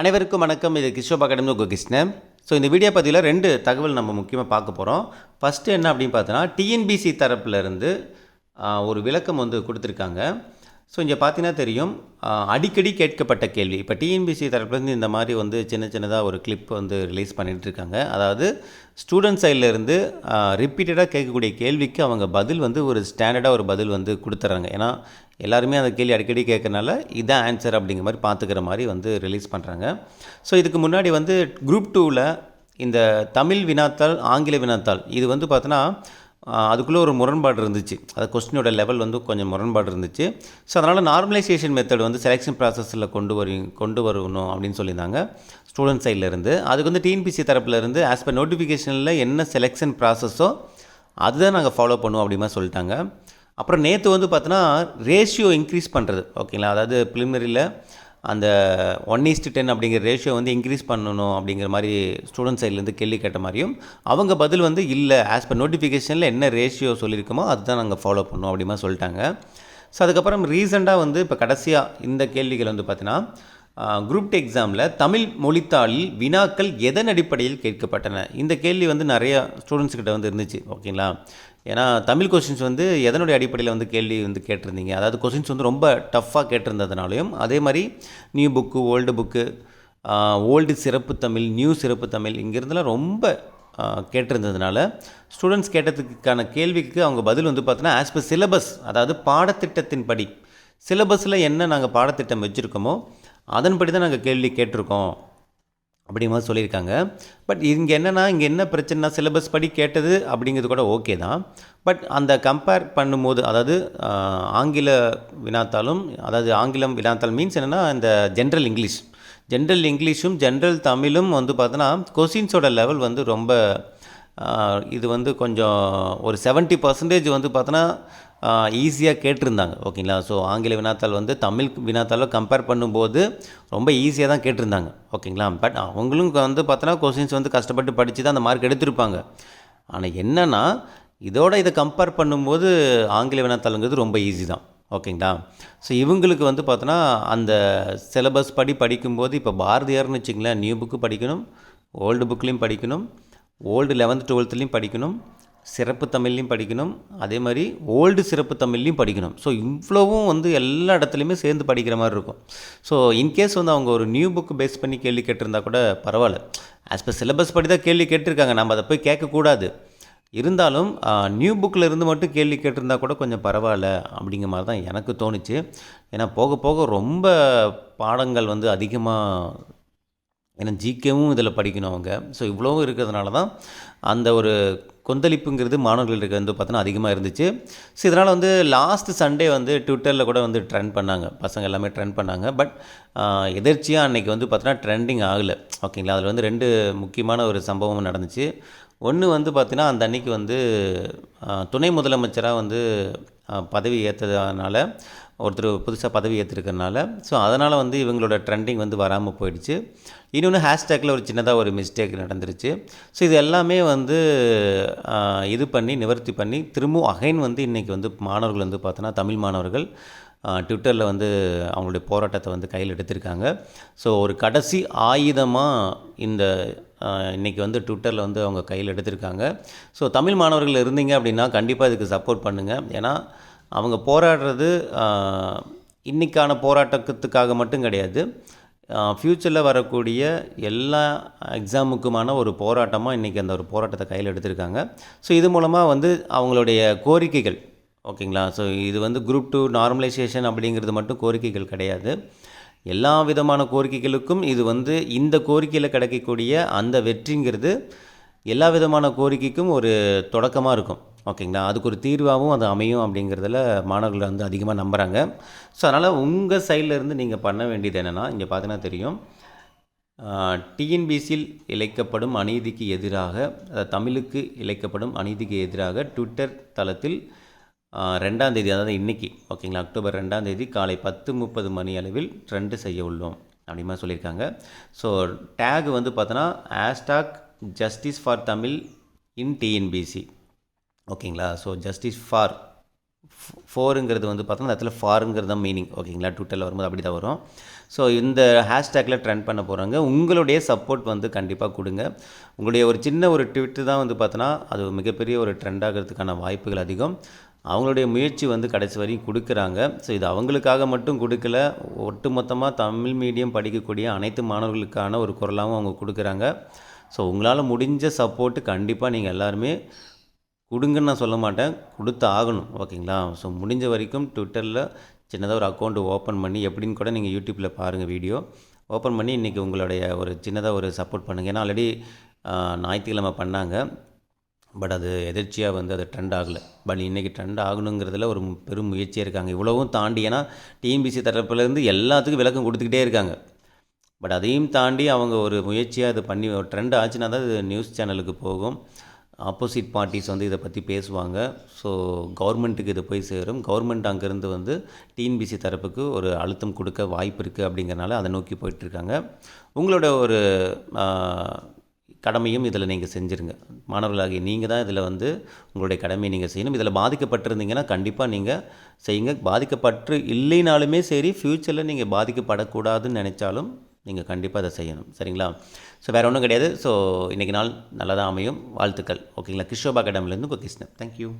அனைவருக்கும் வணக்கம். இது கிஷோப் அகாடமி உங்கள் கிருஷ்ணன். ஸோ இந்த வீடியோ பதிவில் ரெண்டு தகவல் நம்ம முக்கியமாக பார்க்க போகிறோம் ஃபஸ்ட்டு என்ன அப்படின்னு பார்த்தோன்னா டிஎன்பிசி தரப்புலேருந்து ஒரு விளக்கம் வந்து கொடுத்துருக்காங்க. ஸோ இங்கே பார்த்தீங்கன்னா தெரியும் அடிக்கடி கேட்கப்பட்ட கேள்வி. இப்போ டிஎன்பிசி தரப்புலேருந்து இந்த மாதிரி வந்து சின்ன சின்னதாக ஒரு கிளிப் வந்து ரிலீஸ் பண்ணிகிட்ருக்காங்க இருக்காங்க. அதாவது ஸ்டூடெண்ட் சைட்லேருந்து ரிப்பீட்டடாக கேட்கக்கூடிய கேள்விக்கு அவங்க பதில் வந்து ஒரு ஸ்டாண்டர்டாக ஒரு பதில் வந்து கொடுத்துட்றாங்க ஏன்னா எல்லாருமே அந்த கேள்வி அடிக்கடி கேட்கறனால இதான் ஆன்சர் அப்படிங்கிற மாதிரி பார்த்துக்கிற மாதிரி வந்து ரிலீஸ் பண்ணுறாங்க ஸோ இதுக்கு முன்னாடி வந்து குரூப் டூவில் இந்த தமிழ் வினாத்தாள் ஆங்கில வினாத்தாள் இது வந்து பார்த்தோன்னா அதுக்குள்ளே ஒரு முரண்பாடு இருந்துச்சு. அது கொஸ்டினோட லெவல் வந்து கொஞ்சம் முரண்பாடு இருந்துச்சு. ஸோ அதனால் நார்மலைசேஷன் மெத்தட் வந்து செலெக்ஷன் ப்ராசஸில் கொண்டு வரி கொண்டு வரணும் அப்படின்னு சொல்லியிருந்தாங்க. ஸ்டூடெண்ட் சைட்லேருந்து அதுக்கு வந்து டிஎன்பிசி தரப்புலேருந்து ஆஸ் பர் நோட்டிஃபிகேஷனில் என்ன செலெக்ஷன் ப்ராசஸோ அதுதான் நாங்கள் ஃபாலோ பண்ணுவோம் அப்படிமா சொல்லிட்டாங்க. அப்புறம் நேற்று வந்து பார்த்தோன்னா ரேஷியோ இன்க்ரீஸ் பண்ணுறது ஓகேங்களா அதாவது ப்ரிலிமினரியில் அந்த ஒன் ஈஸ்ட் டென் அப்படிங்கிற ரேஷியோ வந்து இன்க்ரீஸ் பண்ணணும் அப்படிங்கிற மாதிரி ஸ்டூடெண்ட் சைட்லேருந்து கேள்வி கேட்ட மாதிரியும் அவங்க பதில் வந்து இல்லை ஆஸ் பர் நோட்டிஃபிகேஷனில் என்ன ரேஷியோ சொல்லியிருக்கோமோ அதுதான் நாங்கள் ஃபாலோ பண்ணோம் அப்படிமா சொல்லிட்டாங்க. ஸோ அதுக்கப்புறம் ரீசெண்டாக வந்து இப்போ கடைசியாக இந்த கேள்விகள் வந்து பார்த்தீங்கன்னா குரூப் டி எக்ஸாமில் தமிழ் மொழித்தாளில் வினாக்கள் எதன் அடிப்படையில் கேட்கப்பட்டன? இந்த கேள்வி வந்து நிறையா ஸ்டூடெண்ட்ஸ்கிட்ட வந்து இருந்துச்சு ஓகேங்களா? ஏன்னா தமிழ் கொஷின்ஸ் வந்து எதனுடைய அடிப்படையில் வந்து கேள்வி வந்து கேட்டிருந்தீங்க? அதாவது கொஷின்ஸ் வந்து ரொம்ப டஃப்பாக கேட்டிருந்ததுனாலையும் அதே மாதிரி new book old book old சிறப்பு தமிழ் நியூ சிறப்பு தமிழ் இங்கேருந்துலாம் ரொம்ப கேட்டிருந்ததுனால ஸ்டூடெண்ட்ஸ் கேட்டதுக்கான கேள்விக்கு அவங்க பதில் வந்து பார்த்தோன்னா ஆஸ் பர் சிலபஸ் அதாவது பாடத்திட்டத்தின் படி சிலபஸில் என்ன நாங்கள் பாடத்திட்டம் வச்சுருக்கோமோ அதன்படி தான் நாங்கள் கேள்வி கேட்டிருக்கோம் அப்படிங்கிற மாதிரி சொல்லியிருக்காங்க. பட் இங்கே என்னென்னா இங்கே என்ன பிரச்சனைனா சிலபஸ் படி கேட்டது அப்படிங்கிறது கூட ஓகே தான். பட் அந்த கம்பேர் பண்ணும்போது அதாவது ஆங்கில வினாத்தாலும் அதாவது ஆங்கிலம் வினாத்தால் மீன்ஸ் என்னென்னா இந்த ஜென்ரல் இங்கிலீஷ் ஜென்ரல் இங்கிலீஷும் ஜென்ரல் தமிழும் வந்து பார்த்தோன்னா கொஷின்ஸோட லெவல் வந்து ரொம்ப இது வந்து கொஞ்சம் ஒரு 70% பர்சன்டேஜ் வந்து பார்த்தோன்னா ஈஸியாக கேட்டிருந்தாங்க ஓகேங்களா? ஸோ ஆங்கில வினாத்தாள் வந்து தமிழ் வினாத்தாளை கம்பேர் பண்ணும்போது ரொம்ப ஈஸியாக தான் கேட்டிருந்தாங்க ஓகேங்களா? பட் அவங்களும் வந்து பார்த்தோன்னா கொஸ்டின்ஸ் வந்து கஷ்டப்பட்டு படித்து தான் அந்த மார்க் எடுத்திருப்பாங்க. ஆனால் என்னென்னா இதோட இதை கம்பேர் பண்ணும்போது ஆங்கில வினாத்தாளுங்கிறது ரொம்ப ஈஸி தான் ஓகேங்களா? ஸோ இவங்களுக்கு வந்து பார்த்தோன்னா அந்த சிலபஸ் படி படிக்கும்போது இப்போ பாரதியார்னு வச்சுங்களேன் நியூ புக்கு படிக்கணும் ஓல்டு புக்லேயும் படிக்கணும் ஓல்டு லெவன்த் டுவெல்த்துலேயும் படிக்கணும் சிறப்பு தமிழ்லையும் படிக்கணும் அதே மாதிரி ஓல்டு சிறப்பு தமிழ்லையும் படிக்கணும். ஸோ இவ்வளோவும் வந்து எல்லா இடத்துலையுமே சேர்ந்து படிக்கிற மாதிரி இருக்கும். ஸோ இன்கேஸ் வந்து அவங்க ஒரு நியூ புக் பேஸ் பண்ணி கேள்வி கேட்டிருந்தா கூட பரவாயில்ல. ஆஸ் பர் சிலபஸ் படி தான் கேள்வி கேட்டிருக்காங்க. நம்ம அதை போய் கேட்கக்கூடாது. இருந்தாலும் நியூ புக்கில் இருந்து மட்டும் கேள்வி கேட்டிருந்தா கூட கொஞ்சம் பரவாயில்ல அப்படிங்கிற மாதிரி தான் எனக்கு தோணுச்சு. ஏன்னா போக போக ரொம்ப பாடங்கள் வந்து அதிகமாக ஏன்னா ஜிகேவும் இதில் படிக்கணும் அவங்க. ஸோ இவ்வளோவும் இருக்கிறதுனால தான் அந்த ஒரு கொந்தளிப்புங்கிறது மாணவர்களுக்கு வந்து பார்த்தோன்னா அதிகமாக இருந்துச்சு. ஸோ இதனால் வந்து லாஸ்ட் சண்டே வந்து ட்விட்டரில் கூட வந்து ட்ரெண்ட் பண்ணாங்க. பசங்க எல்லாமே ட்ரெண்ட் பண்ணாங்க. பட் எதிர்ச்சியாக அன்றைக்கி வந்து பார்த்தோன்னா ட்ரெண்டிங் ஆகலை. ஓகேங்களா அதில் வந்து ரெண்டு முக்கியமான ஒரு சம்பவம் நடந்துச்சு. ஒன்று வந்து பார்த்தீங்கன்னா அந்த அன்னைக்கு வந்து துணை முதலமைச்சராக வந்து பதவி ஏற்றதுனால ஒருத்தர் புதுசாக பதவி ஏற்றிருக்கறனால ஸோ அதனால் வந்து இவங்களோட ட்ரெண்டிங் வந்து வராமல் போயிடுச்சு. இன்னொன்று ஹேஷ்டேக்கில் ஒரு சின்னதாக ஒரு மிஸ்டேக் நடந்துருச்சு. ஸோ இது எல்லாமே வந்து இது பண்ணி நிவர்த்தி பண்ணி திரும்பவும் அகைன் வந்து இன்றைக்கி வந்து மாணவர்கள் வந்து பார்த்தோன்னா தமிழ் மாணவர்கள் ட்விட்டரில் வந்து அவங்களுடைய போராட்டத்தை வந்து கையில் எடுத்திருக்காங்க. ஸோ ஒரு கடைசி ஆயுதமாக இந்த இன்றைக்கி இன்னைக்கு வந்து ட்விட்டரில் வந்து அவங்க கையில் எடுத்திருக்காங்க. ஸோ தமிழ் மாணவர்கள் இருந்தீங்க அப்படின்னா கண்டிப்பாக இதுக்கு சப்போர்ட் பண்ணுங்கள் ஏன்னா அவங்க போராடுறது இன்றைக்கான போராட்டத்துக்காக மட்டும் கிடையாது. ஃப்யூச்சரில் வரக்கூடிய எல்லா எக்ஸாமுக்குமான ஒரு போராட்டமாக இன்றைக்கி அந்த ஒரு போராட்டத்தை கையில் எடுத்திருக்காங்க. ஸோ இது மூலமாக வந்து அவங்களுடைய கோரிக்கைகள் ஓகேங்களா? ஸோ இது வந்து குரூப் டூ நார்மலைசேஷன் அப்படிங்கிறது மட்டும் கோரிக்கைகள் கிடையாது. எல்லா விதமான கோரிக்கைகளுக்கும் இது வந்து இந்த கோரிக்கையில் கிடைக்கக்கூடிய அந்த வெற்றிங்கிறது எல்லா விதமான கோரிக்கைக்கும் ஒரு தொடக்கமாக இருக்கும். ஓகேங்களா? அதுக்கு ஒரு தீர்வாகவும் அது அமையும் அப்படிங்கிறதுல மாணவர்கள் வந்து அதிகமாக நம்புகிறாங்க ஸோ அதனால் உங்கள் சைடில் இருந்து நீங்கள் பண்ண வேண்டியது என்னென்னா இங்கே பார்த்தீங்கன்னா தெரியும். டிஎன்பிசியில் இழைக்கப்படும் அநீதிக்கு எதிராக தமிழுக்கு இழைக்கப்படும் அநீதிக்கு எதிராக ட்விட்டர் தளத்தில் ரெண்டாந்தேதி அதாவது இன்றைக்கி ஓகேங்களா அக்டோபர் ரெண்டாந்தேதி காலை பத்து முப்பது மணி அளவில் ட்ரெண்டு செய்ய உள்ளோம் அப்படிமா சொல்லியிருக்காங்க. ஸோ டேக் வந்து பார்த்தோன்னா hashtag justice for Tamil in TNPSC ஓகேங்களா? ஸோ ஜஸ்டிஸ் ஃபார் ஃபோருங்கிறது வந்து பார்த்தோம்னா அந்த இடத்துல ஃபாருங்கிறது தான் மீனிங் ஓகேங்களா? ட்விட்டரில் வரும்போது அப்படி தான் வரும். ஸோ இந்த ஹேஷ்டேக்கில் ட்ரெண்ட் பண்ண போகிறாங்க உங்களுடைய சப்போர்ட் வந்து கண்டிப்பாக கொடுங்க. உங்களுடைய ஒரு சின்ன ஒரு ட்விட்டு தான் வந்து பார்த்தோன்னா அது மிகப்பெரிய ஒரு ட்ரெண்ட் ஆகிறதுக்கான வாய்ப்புகள் அதிகம். அவங்களுடைய முயற்சி வந்து கடைசி வரையும் கொடுக்குறாங்க. ஸோ இது அவங்களுக்காக மட்டும் கொடுக்கல. ஒட்டுமொத்தமாக தமிழ் மீடியம் படிக்கக்கூடிய அனைத்து மாணவர்களுக்கான ஒரு குரலாகவும் அவங்க கொடுக்குறாங்க. ஸோ உங்களால் முடிஞ்ச சப்போர்ட்டு கண்டிப்பாக நீங்கள் எல்லாருமே கொடுங்கன்னு நான் சொல்ல மாட்டேன். கொடுத்து ஆகணும். ஓகேங்களா? ஸோ முடிஞ்ச வரைக்கும் ட்விட்டரில் சின்னதாக ஒரு அக்கௌண்ட் ஓப்பன் பண்ணி எப்படின்னு கூட நீங்கள் யூடியூப்பில் பாருங்கள் வீடியோ ஓப்பன் பண்ணி இன்றைக்கி உங்களுடைய ஒரு சின்னதாக ஒரு சப்போர்ட் பண்ணுங்கள் ஏன்னா ஆல்ரெடி ஞாயிற்றுக்கிழமை பண்ணாங்க. பட் அது எதிர்ச்சியாக வந்து அது ட்ரெண்ட் ஆகலை. பட் இன்றைக்கி ட்ரெண்ட் ஆகணுங்கிறதுல ஒரு பெரும் முயற்சியாக இருக்காங்க. இவ்வளவும் தாண்டி ஏன்னா டிஎம்பிசி தரப்புலேருந்து எல்லாத்துக்கும் விளக்கம் கொடுத்துக்கிட்டே இருக்காங்க. பட் அதையும் தாண்டி அவங்க ஒரு முயற்சியாக இது பண்ணி ஒரு ட்ரெண்ட் ஆச்சுன்னா தான் இது நியூஸ் சேனலுக்கு போகும். ஆப்போசிட் பார்ட்டிஸ் வந்து இதை பற்றி பேசுவாங்க. ஸோ கவர்மெண்ட்டுக்கு இது போய் சேரும். கவர்மெண்ட் அங்கேருந்து வந்து டிஎன்பிசி தரப்புக்கு ஒரு அழுத்தம் கொடுக்க வாய்ப்பு இருக்குது அப்படிங்கிறனால அதை நோக்கி போயிட்டுருக்காங்க உங்களோட ஒரு கடமையும் இதில் நீங்கள் செஞ்சுருங்க. மாணவர்களாகிய நீங்கள் தான் இதில் வந்து உங்களுடைய கடமையை நீங்கள் செய்யணும். இதில் பாதிக்கப்பட்டிருந்தீங்கன்னா கண்டிப்பாக நீங்கள் செய்யுங்க. பாதிக்கப்பட்டு இல்லைனாலுமே சரி ஃப்யூச்சரில் நீங்கள் பாதிக்கப்படக்கூடாதுன்னு நினச்சாலும் நீங்கள் கண்டிப்பாக அதை செய்யணும். சரிங்களா? ஸோ வேறு ஒன்றும் கிடையாது. ஸோ இன்றைக்கி நாள் நல்லதாக அமையும். வாழ்த்துக்கள். ஓகேங்களா? கிஷோபா அகாடமிலேருந்து உங்கள் கிருஷ்ணன். தேங்க்யூ